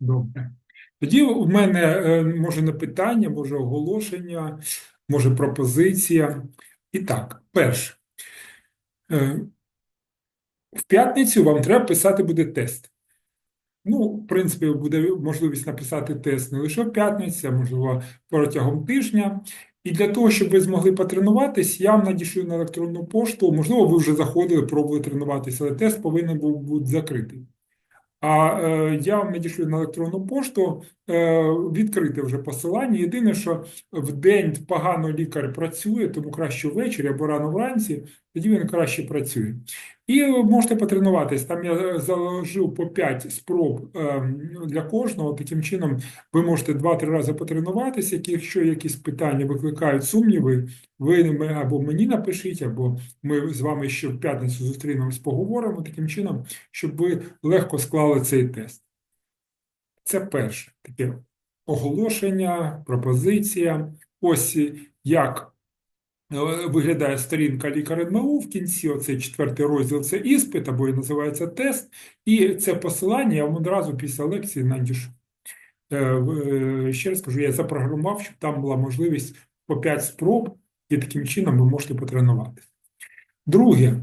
Добре. Тоді у мене е, може не питання, може оголошення, може пропозиція. І так, перше. Е, В п'ятницю вам треба писати буде тест. Ну, в принципі, буде можливість написати тест не лише в п'ятницю, а можливо протягом тижня. І для того, щоб ви змогли потренуватись, я вам надішлю на електронну пошту. Можливо, ви вже заходили, пробували тренуватися, але тест повинен був бути закритий. А е, я вам надішлю на електронну пошту відкрите вже посилання. Єдине, що в день погано лікар працює, тому краще ввечері або рано вранці, тоді він краще працює. І можете потренуватись. Там я заложив по 5 спроб е, для кожного. Таким чином, ви можете 2-3 рази потренуватися. Якщо якісь питання викликають сумніви, ви або мені напишіть, або ми з вами ще в п'ятницю зустрінемось, поговоримо таким чином, щоб ви легко склали цей тест. Це перше таке оголошення, пропозиція. Ось як е, виглядає сторінка лікар НМУ. В кінці оцей четвертий розділ це іспит, або і називається тест. І це посилання я вам одразу після лекції надішу. Е, е, Ще раз кажу, я запрограмував, щоб там була можливість по 5 спроб, і таким чином ви можете потренуватися. Друге,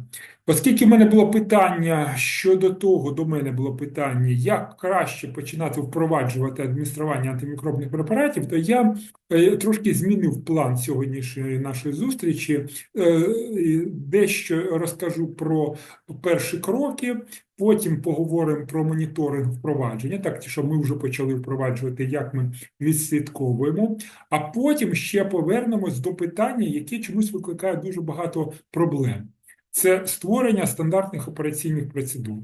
оскільки в мене було питання щодо того, до мене було питання, як краще починати впроваджувати адміністрування антимікробних препаратів, то я е, трошки змінив план сьогоднішньої нашої зустрічі. Е, Дещо розкажу про перші кроки, потім поговоримо про моніторинг впровадження, так що ми вже почали впроваджувати, як ми відслідковуємо. А потім ще повернемось до питання, яке чомусь викликає дуже багато проблем. Це створення стандартних операційних процедур.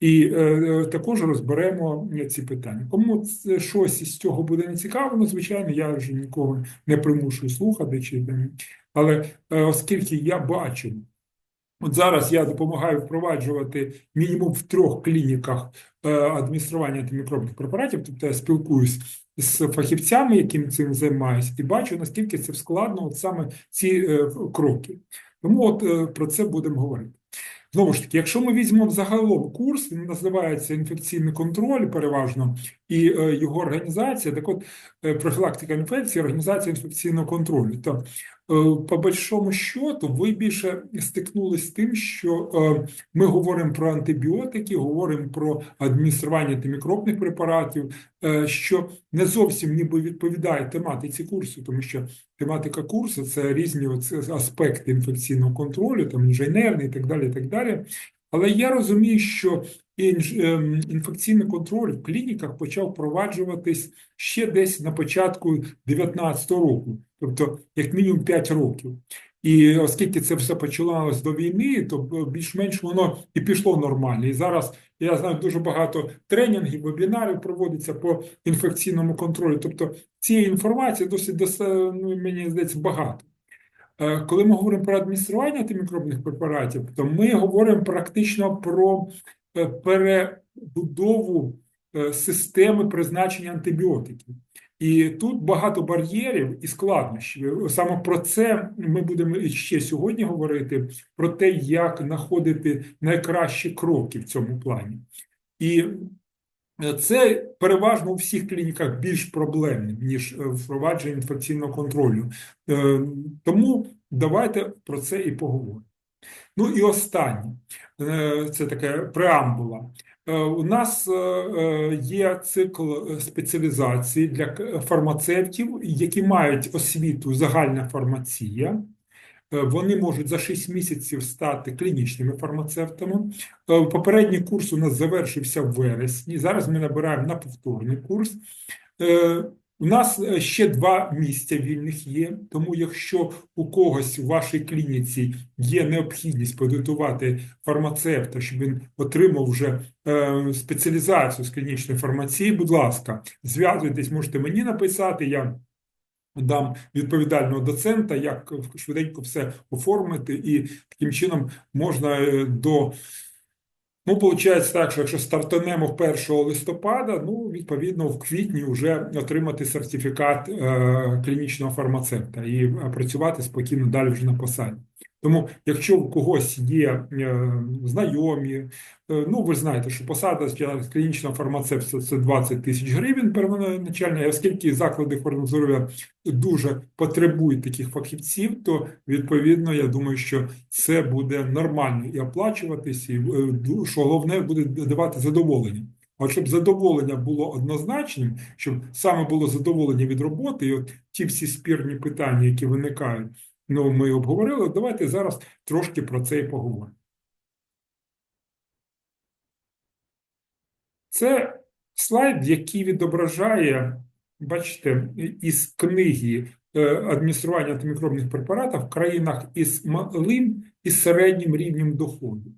І е, е, також розберемо ці питання. Кому це щось із цього буде не цікаво, ну, звичайно, я вже нікого не примушую слухати. Чи, але е, оскільки я бачу, От зараз я допомагаю впроваджувати мінімум в трьох клініках е, адміністрування антимікробних препаратів, тобто я спілкуюсь з фахівцями, яким цим займаюся, і бачу, наскільки це складно, от саме ці е, кроки. Тому от е, про це будемо говорити. Знову ж таки, якщо ми візьмемо загалом курс, він називається інфекційний контроль переважно, і е, його організація, так от е, профілактика інфекції, організація інфекційного контролю. То е, по большому счету, ви більше стикнулись з тим, що е, ми говоримо про антибіотики, говоримо про адміністрування антимікробних препаратів, е, що не зовсім ніби відповідає тематиці курсу, тому що тематика курсу це різні аспекти інфекційного контролю, там інженерний і так далі. і так далі. Але я розумію, що інфекційний контроль в клініках почав впроваджуватись ще десь на початку 2019 року, тобто як мінімум 5 років. І оскільки це все почалося до війни, то більш-менш воно і пішло нормально. І зараз я знаю дуже багато тренінгів, вебінарів проводиться по інфекційному контролю. Тобто цієї інформації досить ну, мені здається багато. Е, Коли ми говоримо про адміністрування антимікробних препаратів, то ми говоримо практично про е, перебудову е, системи призначення антибіотиків. І тут багато бар'єрів і складнощів. Саме про це ми будемо ще сьогодні говорити: про те, як знаходити найкращі кроки в цьому плані. І Е, це переважно у всіх клініках більш проблемним, ніж е, впровадження інфекційного контролю. Е, Тому давайте про це і поговоримо. Ну і останнє, Е, це таке преамбула. Е, У нас е, є цикл спеціалізації для фармацевтів, які мають освіту загальна фармація. Вони можуть за 6 місяців стати клінічними фармацевтами. Попередній курс у нас завершився в вересні. Зараз ми набираємо на повторний курс. У нас е, ще два місця вільних є, тому якщо у когось у вашій клініці є необхідність підготувати фармацевта, щоб він отримав вже е, спеціалізацію з клінічної фармації, будь ласка, зв'язуйтесь, можете мені написати. Я дам відповідального доцента, як швиденько все оформити, і таким чином можна е, до. Ну, виходить так, що якщо стартанемо 1 листопада, ну, відповідно, в квітні вже отримати сертифікат е, клінічного фармацевта і е, працювати спокійно далі вже на посаді. Тому, якщо у когось є е, знайомі, е, ну ви знаєте, що посада клінічного фармацевта це 20 тисяч гривень первоначально, оскільки заклади охорони здоров'я дуже потребують таких фахівців, то відповідно я думаю, що це буде нормально і оплачуватись, і е, що головне буде давати задоволення. А щоб задоволення було однозначним, щоб саме було задоволення від роботи, і от ті всі спірні питання, які виникають, ну ми обговорили. Давайте зараз трошки про це і поговоримо. Це слайд, який відображає, бачите, із книги е, адміністрування антимікробних препаратів в країнах із малим і середнім рівнем доходу.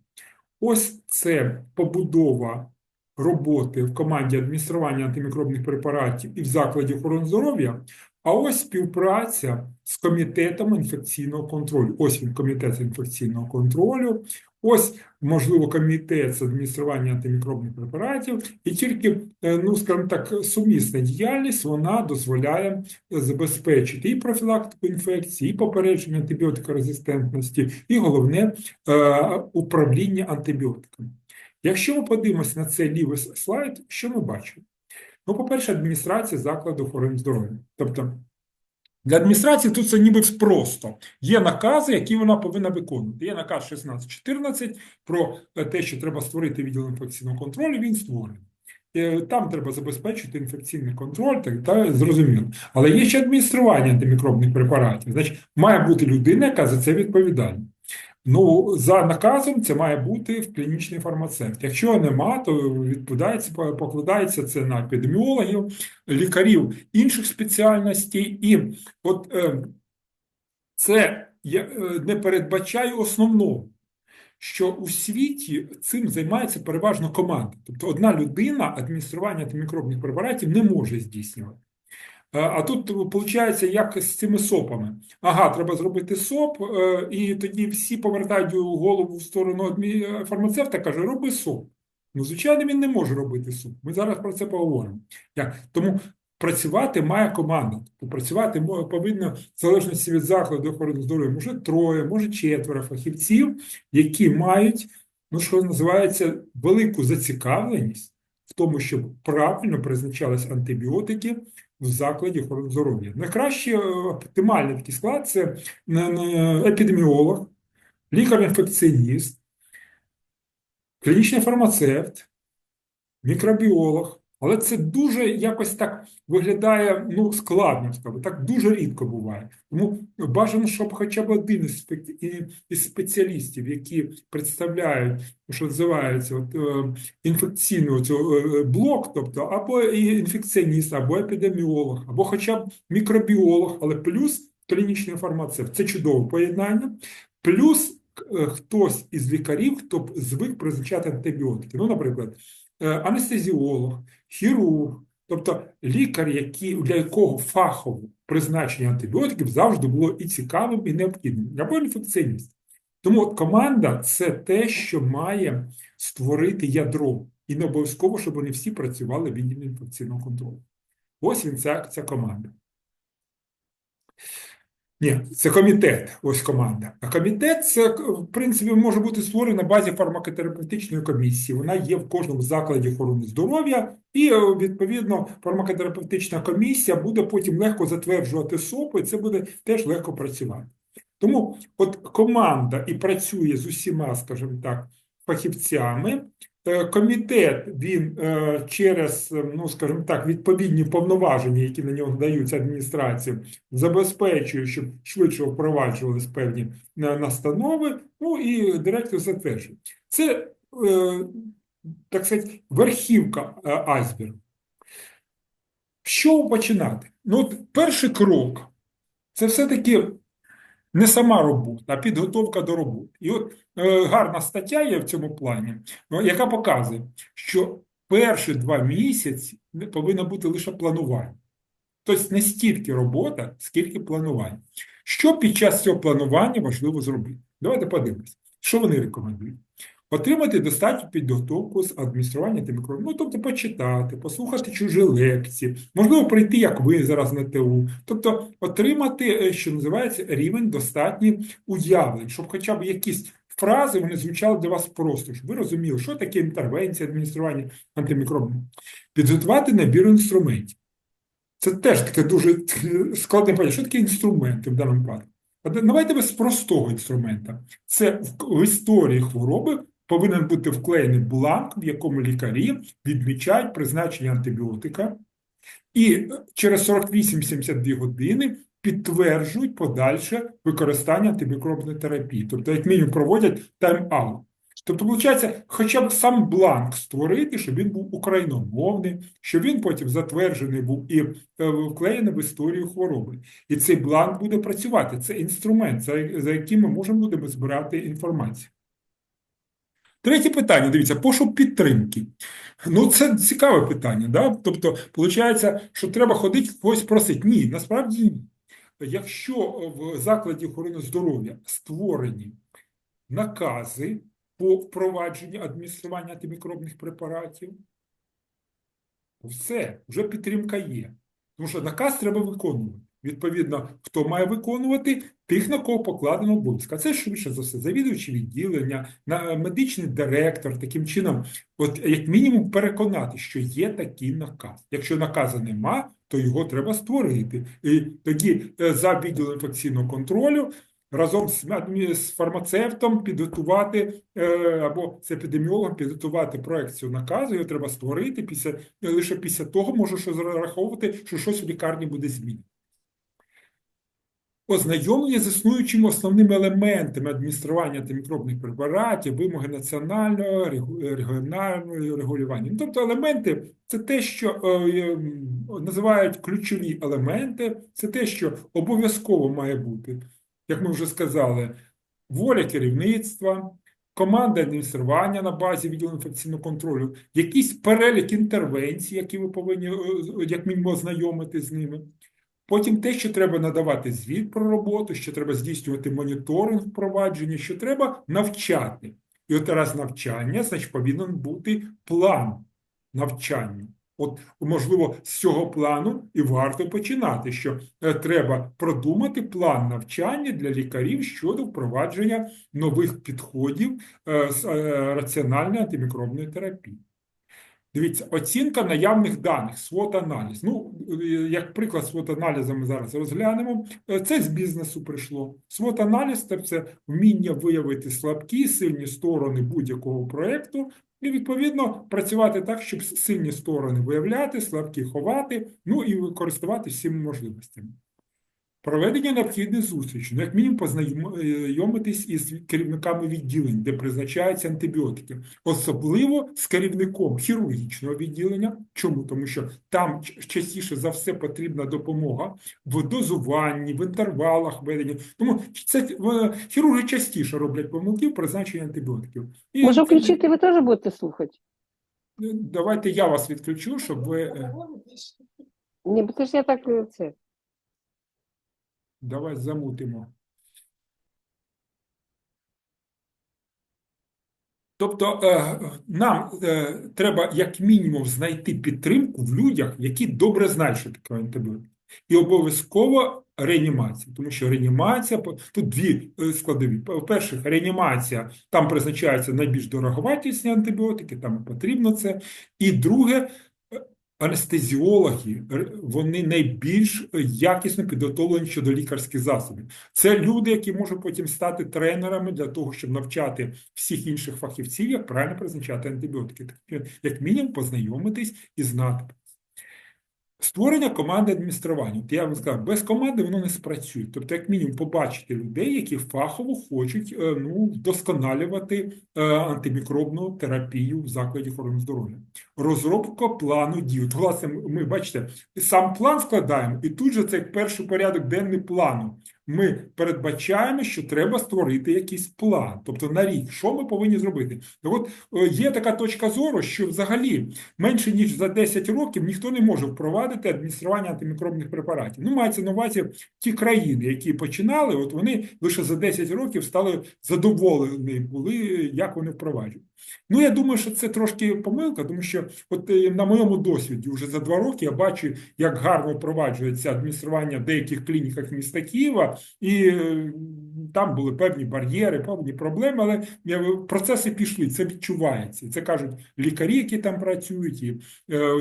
Ось це побудова роботи в команді адміністрування антимікробних препаратів і в закладі охорони здоров'я, а ось співпраця з комітетом інфекційного контролю. Ось він комітет інфекційного контролю, ось, можливо, комітет з адміністрування антимікробних препаратів, і тільки, е, ну, скажімо так, сумісна діяльність вона дозволяє забезпечити і профілактику інфекції, і попередження антибіотикорезистентності, і головне е, управління антибіотиками. Якщо ми подивимося на цей лівий слайд, що ми бачимо? Ну, по-перше, адміністрація закладу охорони здоров'я. Тобто для адміністрації тут це ніби просто. Є накази, які вона повинна виконувати. Є наказ 1614 про те, що треба створити відділ інфекційного контролю, він створений. Е, там треба забезпечити інфекційний контроль, так та зрозуміло. Але є ще адміністрування антимікробних препаратів. Значить, має бути людина, яка за це відповідальна. Ну, за наказом це має бути в клінічний фармацевт. Якщо нема, то відповідається, покладається це на епідеміологів, лікарів інших спеціальностей, і от е, це я, е, не передбачає основного, що у світі цим займається переважно команда. Тобто одна людина адміністрування антимікробних препаратів не може здійснювати. А тут виходить, як з цими сопами. Ага, треба зробити соп, е, і тоді всі повертають голову в сторону фармацевта, каже, роби соп. Ну, звичайно, він не може робити соп. Ми зараз про це поговоримо. Як? Тому працювати має команда. Тобто працювати повинно в залежності від закладу охорони здоров'я, може троє, може четверо фахівців, які мають, ну що називається, велику зацікавленість в тому, щоб правильно призначались антибіотики в закладі охорони здоров'я. Найкраще е, оптимальний такий склад це епідеміолог, лікар-інфекціоніст, клінічний фармацевт, мікробіолог, але це дуже якось так виглядає ну, складно, скажу, так дуже рідко буває. Тому бажано, щоб хоча б один із спеціалістів, які представляють, що називається от, е, інфекційний е, блок, тобто або інфекціоніст, або епідеміолог, або хоча б мікробіолог, але плюс клінічний фармацевт. Це чудове поєднання. Плюс е, хтось із лікарів, хто звик призначати антибіотики. Ну, наприклад. Е, анестезіолог, хірург, тобто лікар, який, для якого фахове призначення антибіотиків завжди було і цікавим, і необхідним, або інфекціоніст. Тому от команда це те, що має створити ядро. І не обов'язково, щоб вони всі працювали в відділі інфекційного контролю. Ось він ця, ця команда. Ні, це комітет, ось команда. А комітет це, в принципі, може бути створений на базі фармакотерапевтичної комісії. Вона є в кожному закладі охорони здоров'я, і, е, відповідно, фармакотерапевтична комісія буде потім легко затверджувати СОПи, і це буде теж легко працювати. Тому от команда і працює з усіма, скажімо так, фахівцями, комітет він е, через, е, ну скажімо так, відповідні повноваження, які на нього даються адміністрації, забезпечує, щоб швидше впроваджувались певні настанови. Ну і директор затверджує. Це, так сказати, верхівка айсбергу. Що починати? Ну, от перший крок це все-таки не сама робота, а підготовка до роботи. І от е, гарна стаття є в цьому плані, ну, яка показує, що перші два місяці повинно бути лише планування. Тобто не стільки робота, скільки планування. Що під час цього планування важливо зробити? Давайте подивимось, що вони рекомендують. Отримати достатню підготовку з адміністрування антимікробним. Ну, тобто почитати, послухати чужі лекції, можливо, прийти, як ви зараз на ТУ. Тобто отримати, е, що називається, рівень достатній уявлень, щоб хоча б якісь фрази вони звучали для вас просто, щоб ви розуміли, що таке інтервенція, адміністрування антимікробним. Підготувати набір інструментів. Це теж таке дуже складне поняття. Що таке інструменти в даному випадку? Давайте без простого інструмента. Це в історії хвороби повинен бути вклеєний бланк, в якому лікарі відмічають призначення антибіотика, і через 48-72 години підтверджують подальше використання антимікробної терапії. Тобто, як мінімум, проводять тайм-аут. Тобто, виходить, хоча б сам бланк створити, щоб він був україномовний, щоб він потім затверджений був і е, вклеєний в історію хвороби. І цей бланк буде працювати. Це інструмент, за яким ми можемо будемо збирати інформацію. Третє питання, дивіться, пошук підтримки. Ну, це цікаве питання. Да? Тобто, виходить, що треба ходити когось просити. Ні, насправді ні. Якщо в закладі охорони здоров'я створені накази по впровадженню адміністрування антимікробних препаратів, все, вже підтримка є. Тому що наказ треба виконувати. Відповідно, хто має виконувати, тих, на кого покладено обов'язки. А це швидше за все, завідувачі відділення, медичний директор, таким чином, от як мінімум, переконати, що є такий наказ. Якщо наказу нема, то його треба створити. І тоді е, за відділом інфекційного контролю разом з фармацевтом підготувати е, або з епідеміологом підготувати проекцію наказу, його треба створити. Після лише після того може щось розраховувати, що щось у лікарні буде змінено. Ознайомлення з існуючими основними елементами адміністрування антимікробних препаратів, вимоги національного регіонального регулювання. Тобто елементи це те, що е, називають ключові елементи, це те, що обов'язково має бути, як ми вже сказали, воля керівництва, команда адміністрування на базі відділу інфекційного контролю, якийсь перелік інтервенцій, які ви повинні е, як мінімум ознайомити з ними. Потім те, що треба надавати звіт про роботу, що треба здійснювати моніторинг впровадження, що треба навчати. І от раз навчання, значить, повинен бути план навчання. От, можливо, з цього плану і варто починати, що е, треба продумати план навчання для лікарів щодо впровадження нових підходів е, з е, раціональної антимікробної терапії. Дивіться, оцінка наявних даних, свот-аналіз. Ну, як приклад свот-аналізу ми зараз розглянемо. Це з бізнесу прийшло. Свот-аналіз – це вміння виявити слабкі, сильні сторони будь-якого проєкту, і, відповідно, працювати так, щоб сильні сторони виявляти, слабкі ховати, ну і користуватися всіми можливостями. Проведення необхідних зустрічей, ну, як мінімум познайомитись із керівниками відділень, де призначаються антибіотики, особливо з керівником хірургічного відділення. Чому? Тому що там частіше за все потрібна допомога в дозуванні, в інтервалах ведення. Тому це хірурги частіше роблять помилки в призначенні антибіотиків. І Може, включити, ви теж будете слухати? Давайте я вас відключу, щоб ви. Е, Ні, бо це ж я так е, це. Давай замутимо. Тобто е, нам е, треба як мінімум знайти підтримку в людях, які добре знають, що таке антибіотик. І обов'язково реанімація, тому що реанімація тут дві е, складові. По-перше, реанімація там призначаються найбільш дороговартісні антибіотики, там потрібно це. І друге, анестезіологи, вони найбільш якісно підготовлені щодо лікарських засобів. Це люди, які можуть потім стати тренерами для того, щоб навчати всіх інших фахівців, як правильно призначати антибіотики. Як мінімум, познайомитись і знати. Створення команди адміністрування. От я вам сказав, без команди воно не спрацює. Тобто, як мінімум, побачити людей, які фахово хочуть е, ну, вдосконалювати е, антимікробну терапію в закладі охорони здоров'я. Розробка плану дій. От, власне, ми бачите, сам план складаємо, і тут же цей перший порядок денний плану. Ми передбачаємо, що треба створити якийсь план, тобто на рік, що ми повинні зробити. Так от е, є така точка зору, що взагалі менше ніж за 10 років ніхто не може впровадити адміністрування антимікробних препаратів. Ну, мається на увазі ті країни, які починали, от вони лише за 10 років стали задоволені були, як вони впроваджують. Ну, я думаю, що це трошки помилка, тому що от е, на моєму досвіді вже за два роки я бачу, як гарно впроваджується адміністрування в деяких клініках міста Києва, і е, там були певні бар'єри, певні проблеми, але е, процеси пішли, це відчувається. Це кажуть лікарі, які там працюють, і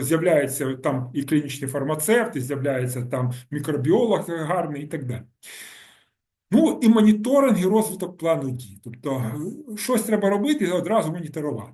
з'являються там і клінічні фармацевти, з'являється там мікробіолог гарний і так далі. Ну і моніторинг і розвиток плану дій. Тобто, е, щось треба робити і одразу моніторувати.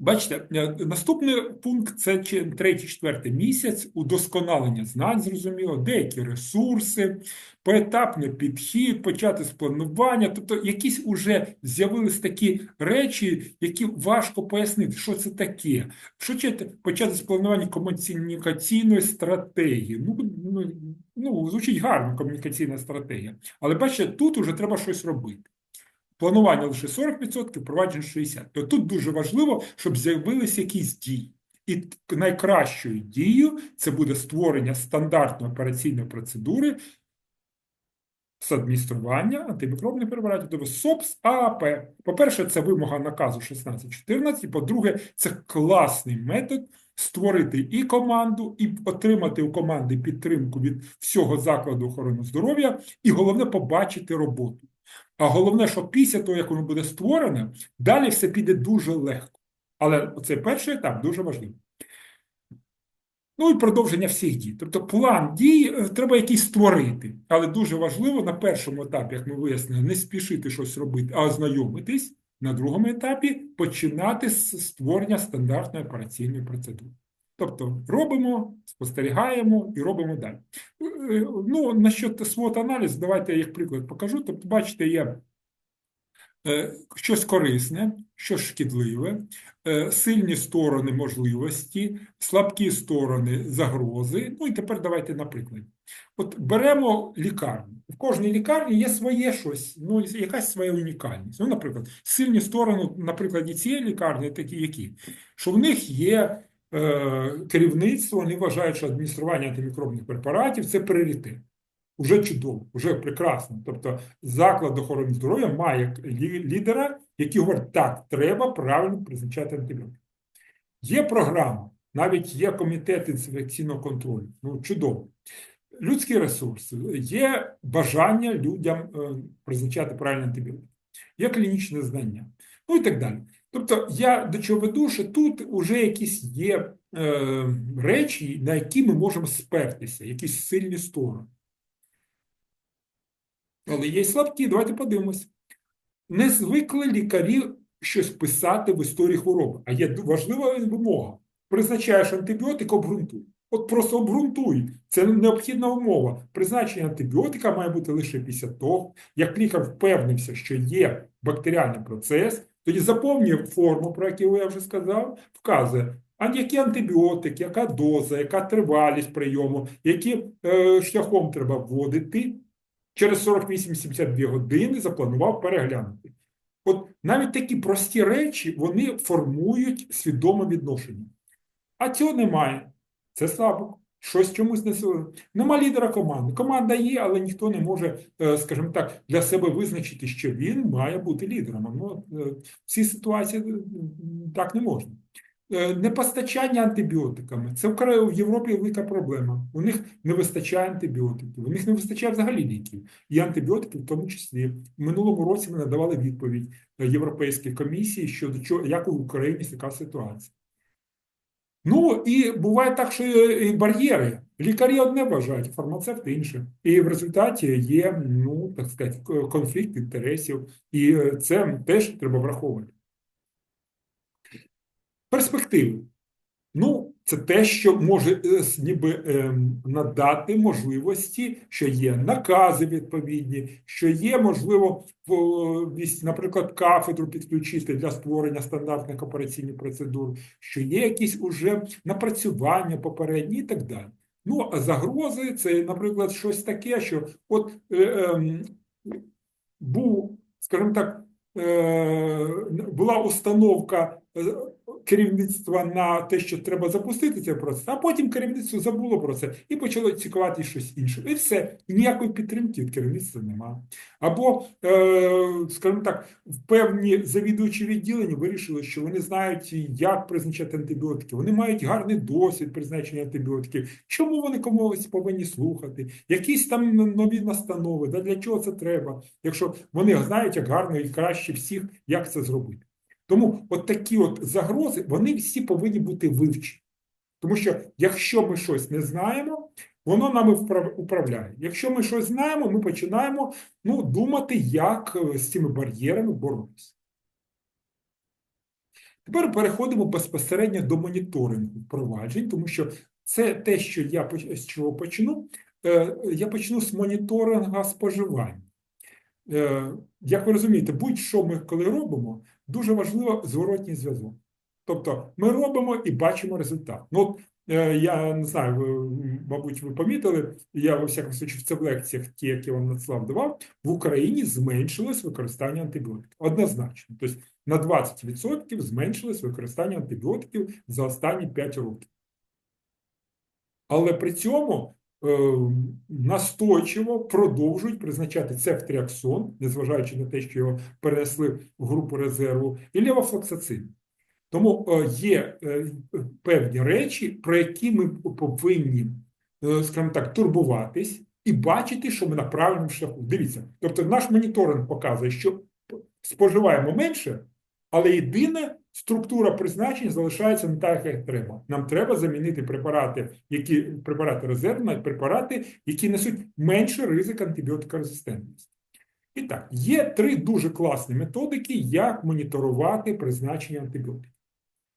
Бачите, е, наступний пункт це третій, четвертий місяць, удосконалення знань, зрозуміло, деякі ресурси, поетапний підхід, почати з планування. Тобто, якісь уже з'явились такі речі, які важко пояснити, що це таке. Що почати з планування комунікаційної стратегії? Ну, ну, ну, звучить гарно комунікаційна стратегія. Але бачите, тут уже треба щось робити. Планування лише 40%, впровадження 60%. То тут дуже важливо, щоб з'явилися якісь дії. І найкращою дією це буде створення стандартної операційної процедури з адміністрування антимікробних препаратів, тобто СОПС ААП. По-перше, це вимога наказу 1614, і по-друге, це класний метод створити і команду, і отримати у команди підтримку від всього закладу охорони здоров'я, і головне побачити роботу. А головне, що після того, як воно буде створене, далі все піде дуже легко. Але цей перший етап дуже важливий. Ну і продовження всіх дій. Тобто план дій е, треба якийсь створити. Але дуже важливо на першому етапі, як ми вияснили, не спішити щось робити, а ознайомитись. На другому етапі починати з створення стандартної операційної процедури. Тобто робимо, спостерігаємо і робимо далі. Е, Ну, насчет свот аналізу, давайте я як приклад покажу. Тобто, бачите, є е, щось корисне, щось шкідливе, е, сильні сторони можливості, слабкі сторони загрози. Ну і тепер давайте на прикладі. От беремо лікарню. В кожній лікарні є своє щось, ну, якась своя унікальність. Ну, наприклад, сильні сторони, на прикладі цієї лікарні, такі які, що в них є керівництво, вони вважають, що адміністрування антимікробних препаратів це пріоритет. Уже чудово, вже прекрасно. Тобто заклад охорони здоров'я має лідера, який говорить, так, треба правильно призначати антибіотики. Є програма, навіть є комітет інфекційного контролю. Ну, чудово. Людські ресурси, є бажання людям е, призначати правильні антибіотики, є клінічне знання, ну і так далі. Тобто, я до чого веду, що тут вже якісь є е, речі, на які ми можемо спертися, якісь сильні сторони. Але є слабкі, давайте подивимось. Не звикли лікарі щось писати в історії хвороби, а є важлива вимога. Призначаєш антибіотик, обґрунтуй. От просто обґрунтуй. Це необхідна умова. Призначення антибіотика має бути лише після того, як лікар впевнився, що є бактеріальний процес, тоді заповнює форму, про яку я вже сказав, вказує, а які антибіотики, яка доза, яка тривалість прийому, яким е, шляхом треба вводити, через 48-72 години запланував переглянути. От навіть такі прості речі вони формують свідоме відношення. А цього немає. Це слабо. Щось чомусь не. Нема лідера команди. Команда є, але ніхто не може, е, скажімо так, для себе визначити, що він має бути лідером. Ну, е, в цій ситуації е, так не можна. Непостачання антибіотиками. Це в Європі велика проблема. У них не вистачає антибіотиків, у них не вистачає взагалі ліків. І антибіотиків в тому числі. В минулому році ми надавали відповідь Європейській комісії щодо чого, як у Україні така ситуація. Ну і буває так, що і бар'єри. Лікарі одне вважають, фармацевти інше. І в результаті є, ну, так сказати, конфлікт інтересів. І це теж треба враховувати. Перспективи. Ну, це те, що може е, ніби ем, надати можливості, що є накази відповідні, що є можливо, наприклад, кафедру підключити для створення стандартних операційних процедур, що є якісь уже напрацювання попередні і так далі. Ну, а загрози це, наприклад, щось таке, що от е, ем, був, скажімо так, е, була установка е, керівництва на те, що треба запустити цей процес, а потім керівництво забуло про це і почало цікавити щось інше. І все, ніякої підтримки від керівництва немає. Або, е, скажімо так, в певні завідувачі відділення вирішили, що вони знають, як призначати антибіотики. Вони мають гарний досвід призначення антибіотиків. Чому вони комусь повинні слухати? Якісь там нові настанови, да, для чого це треба, якщо вони знають, як гарно і краще всіх, як це зробити. Тому от такі от загрози, вони всі повинні бути вивчені. Тому що якщо ми щось не знаємо, воно нами управляє. Якщо ми щось знаємо, ми починаємо ну, думати, як е, з цими бар'єрами боротися. Тепер переходимо безпосередньо до моніторингу впроваджень, тому що це те, що я з чого почну. Е, Я почну з моніторингу споживання. Е, Як ви розумієте, будь-що ми коли робимо, дуже важливо зворотній зв'язок. Тобто ми робимо і бачимо результат. Ну, от, е, я не знаю, ви, мабуть, ви помітили, я во всякому случаю, в лекціях, ті, які вам надслав давав, в Україні зменшилось використання антибіотиків. Однозначно. Тобто на 20% зменшилось використання антибіотиків за останні 5 років. Але при цьому настойчиво продовжують призначати цефтріаксон, незважаючи на те, що його перенесли в групу резерву, і левофлоксацин. Тому е, є е, певні речі, про які ми повинні, е, скажімо так, турбуватись і бачити, що ми на правильному шляху. Дивіться, тобто наш моніторинг показує, що споживаємо менше, але єдине структура призначень залишається не так, як треба. Нам треба замінити препарати, які препарати резервні, на препарати, які несуть менший ризик антибіотикорезистентності. І так, є три дуже класні методики, як моніторувати призначення антибіотиків.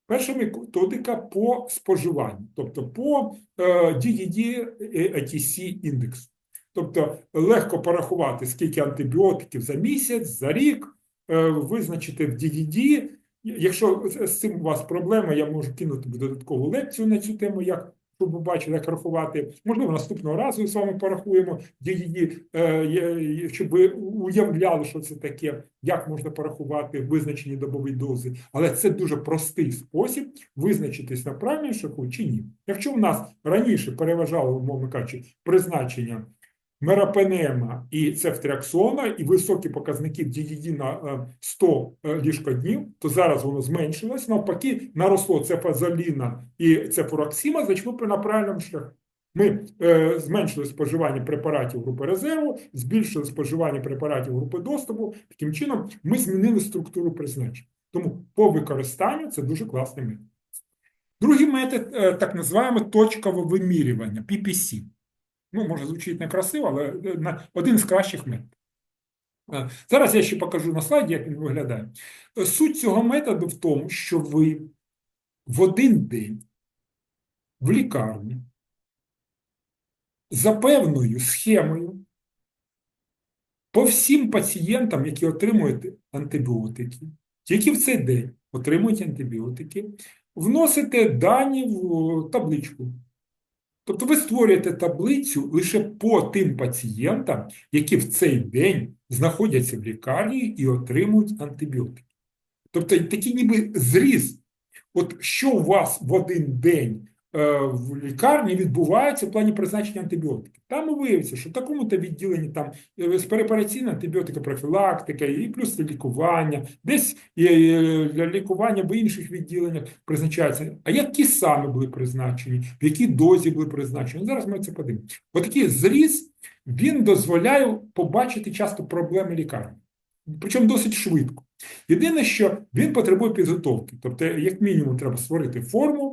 Перша методика по споживанню, тобто по е, DDD ATC індексу. Тобто легко порахувати, скільки антибіотиків за місяць, за рік, е, визначити в DDD. Якщо з цим у вас проблема, я можу кинути додаткову лекцію на цю тему, як щоб ви як рахувати. Можливо, наступного разу з вами порахуємо DDD, е, щоб ви уявляли, що це таке, як можна порахувати визначені добові дози. Але це дуже простий спосіб визначитись на правильному шляху чи ні. Якщо в нас раніше переважало, умовно кажучи, призначення мерапенема і цефтріаксона, і високі показники DDD на е, 100 ліжкоднів, то зараз воно зменшилось. Навпаки, наросло цефазоліна і цефуроксима, значить ми на правильному шляху. Ми е, зменшили споживання препаратів групи резерву, збільшили споживання препаратів групи доступу. Таким чином, ми змінили структуру призначення. Тому по використанню це дуже класний метод. Другий метод е, так називаємо точкове вимірювання PPC. Ну, може, звучить некрасиво, але е, один з кращих методів. Е, Зараз я ще покажу на слайді, як він виглядає. Е, Суть цього методу в тому, що ви в один день в лікарні за певною схемою по всім пацієнтам, які отримують антибіотики, які в цей день отримують антибіотики, вносите дані в табличку. Тобто ви створюєте таблицю лише по тим пацієнтам, які в цей день знаходяться в лікарні і отримують антибіотики. Тобто такий ніби зріз. От що у вас в один день в лікарні відбувається в плані призначення антибіотиків. Там і виявиться, що в такому-то відділенні там е, перепараційна антибіотика профілактика і плюс лікування, десь е, для лікування в інших відділеннях призначається. А які саме були призначені, в якій дозі були призначені? Зараз ми це подивимося. Отакий зріз він дозволяє побачити часто проблеми лікарні. Причому досить швидко. Єдине, що він потребує підготовки. Тобто, як мінімум, треба створити форму, е,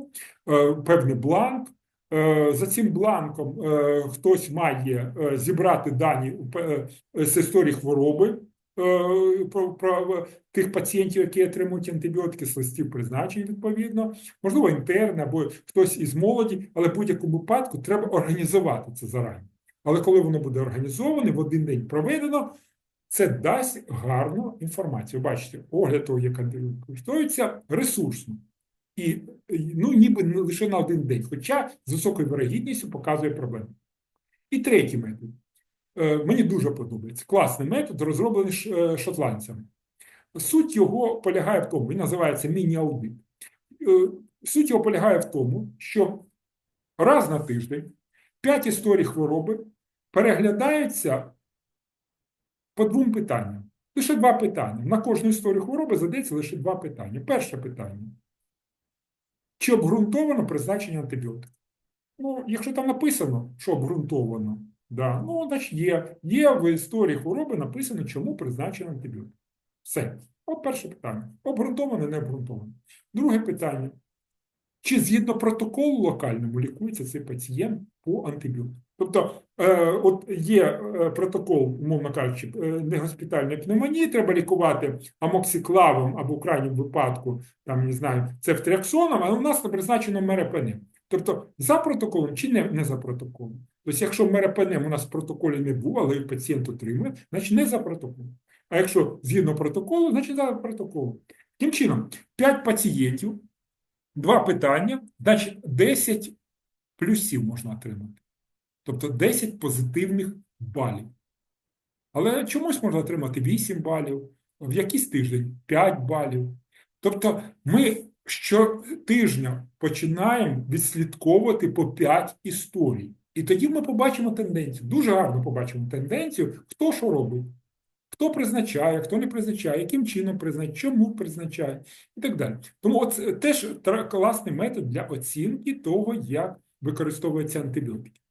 певний бланк. Е, За цим бланком е, хтось має е, зібрати дані е, з історії хвороби е, про, про тих пацієнтів, які отримують антибіотики з листів призначень, відповідно, можливо, інтерни або хтось із молоді, але в будь-якому випадку треба організувати це зарані. Але коли воно буде організоване, в один день проведено, це дасть гарну інформацію. Бачите, огляд того, як антибіотик користується ресурсно. І ну, ніби лише на один день, хоча з високою вирогідністю показує проблему. І третій метод. Е, Мені дуже подобається. Класний метод, розроблений е, шотландцями. Суть його полягає в тому, він називається міні-аудит. Е, Суть його полягає в тому, що раз на тиждень п'ять історій хвороби переглядаються по двом питанням. Лише два питання. На кожну історію хвороби задається лише два питання. Перше питання. Чи обґрунтовано призначення антибіотику? Ну, якщо там написано, що обґрунтовано, да, ну, значить є. Є в історії хвороби написано, чому призначено антибіотик. Все. От перше питання. Обґрунтовано, не обґрунтовано. Друге питання. Чи згідно протоколу локальному лікується цей пацієнт по антибіотику? Тобто, е, от є е, протокол, умовно кажучи, е, негоспітальної пневмонії, треба лікувати амоксиклавом або в крайньому випадку, там, не знаю, цефтріаксоном, а у нас призначено мерепенем. Тобто, за протоколом чи не, не за протоколом? Тобто, якщо мерепенем у нас в протоколі не був, але пацієнт отримує, значить не за протоколом. А якщо згідно протоколу, значить за протоколом. Таким чином, 5 пацієнтів, два питання, значить 10 плюсів можна отримати. Тобто 10 позитивних балів. Але чомусь можна отримати 8 балів, в якийсь тиждень 5 балів. Тобто ми щотижня починаємо відслідковувати по 5 історій. І тоді ми побачимо тенденцію. Дуже гарно побачимо тенденцію, хто що робить, хто призначає, хто не призначає, яким чином призначає, чому призначає і так далі. Тому це теж класний метод для оцінки того, як використовуються антибіотики.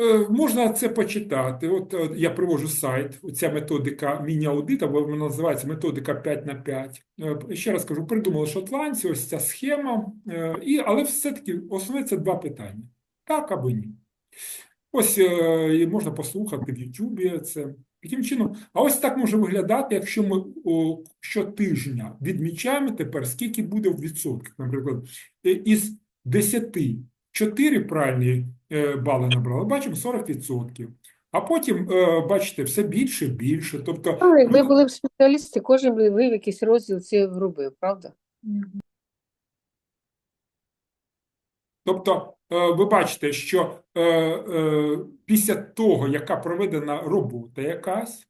Е, Можна це почитати. От е, я привожу сайт, оця методика міні-аудит, або вона називається методика 5 на 5. Е, Ще раз кажу, придумали шотландці, ось ця схема, і, але все-таки основне це два питання: так або ні. Ось можна послухати в Ютубі це. Таким чином, а ось так може виглядати, якщо ми о, щотижня відмічаємо тепер, скільки буде в відсотках. Наприклад, е, із 10 4 правильні е, бали набрали, бачимо 40%. А потім, е, бачите, все більше і більше. Тобто, Ну, якби були б спеціалісти, кожен би вивів якийсь розділ це робив, правда? Тобто, е, ви бачите, що е, е, після того, яка проведена робота якась,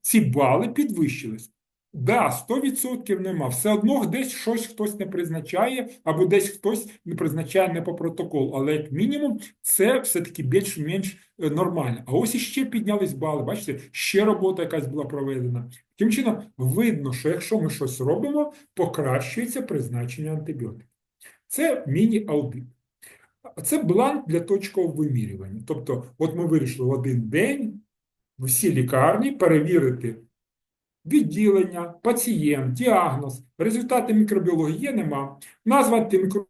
ці бали підвищились. Да, 100% нема. Все одно десь щось хтось не призначає, або десь хтось не призначає не по протоколу. Але як мінімум, це все-таки більш-менш нормально. А ось іще піднялись бали. Бачите, ще робота якась була проведена. Таким чином, видно, що якщо ми щось робимо, покращується призначення антибіотиків. Це міні-аудит. Це бланк для точкового вимірювання. Тобто, от ми вирішили в один день в всі лікарні перевірити відділення, пацієнт, діагноз, результати мікробіології нема. Назва антимікро-